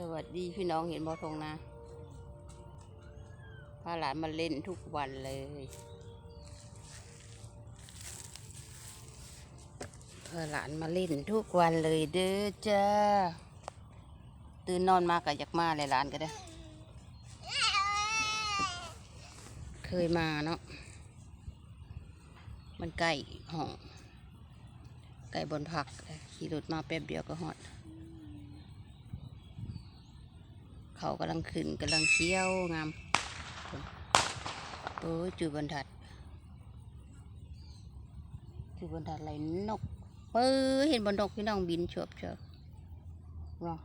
สวัสดีพี่น้องเห็นบอทงนะ พาหลานมาเล่นทุกวันเลย พาหลานมาเล่นทุกวันเลยเด้อจ้า ตื่นนอนมากก็อยากมาเลยหลานก็ได้ เคยมาเนาะ มันใกล้ห้องใกล้บนผัก ขี่รถมาแป๊บเดียวก็หอด เขากำลังขึ้นกำลังเคี้ยวงามโอ้ยจูบนทัดจูบนทัดอะไรนกเอ้ยเห็นบนนกพี่น้องบินชอบชอบเนา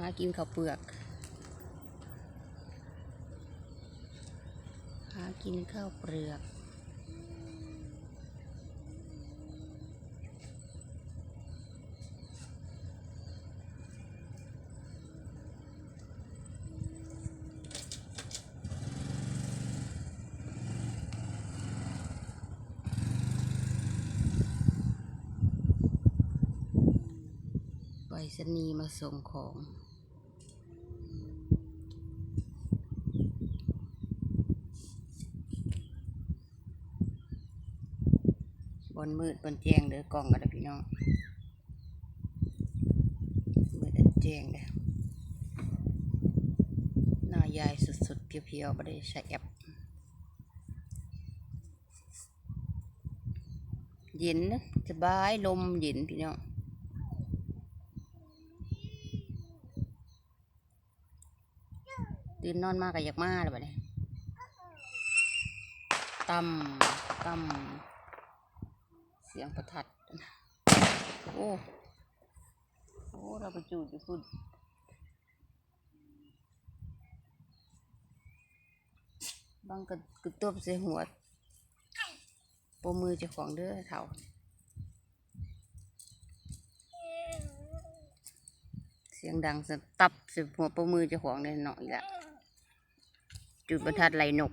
หากินข้าวเปลือกหากินข้าวเปลือก รษณีย์มาส่งของ บนมืดบนแจ้งเด้อกล้องกันนะพี่น้อง มืดอันแจ้งเด้อหน้ายายสุดๆ เพียวๆไม่ได้ใช้แอปเย็นนะสบายลมเย็นพี่น้อง ตื่นนอนมากก็อยากมาแล้วบัดนี้ตั้มตั้มเสียงประทัดนะโอ้โอ้เราไปจูดอยู่พุ่นบางกระกระตบใส่หัวปมือเจ้าของเด้อเท่าเสียงดังสตับสิหัวปมือเจ้าของเด้อเนาะอีกละ จุดประทัดไหลนก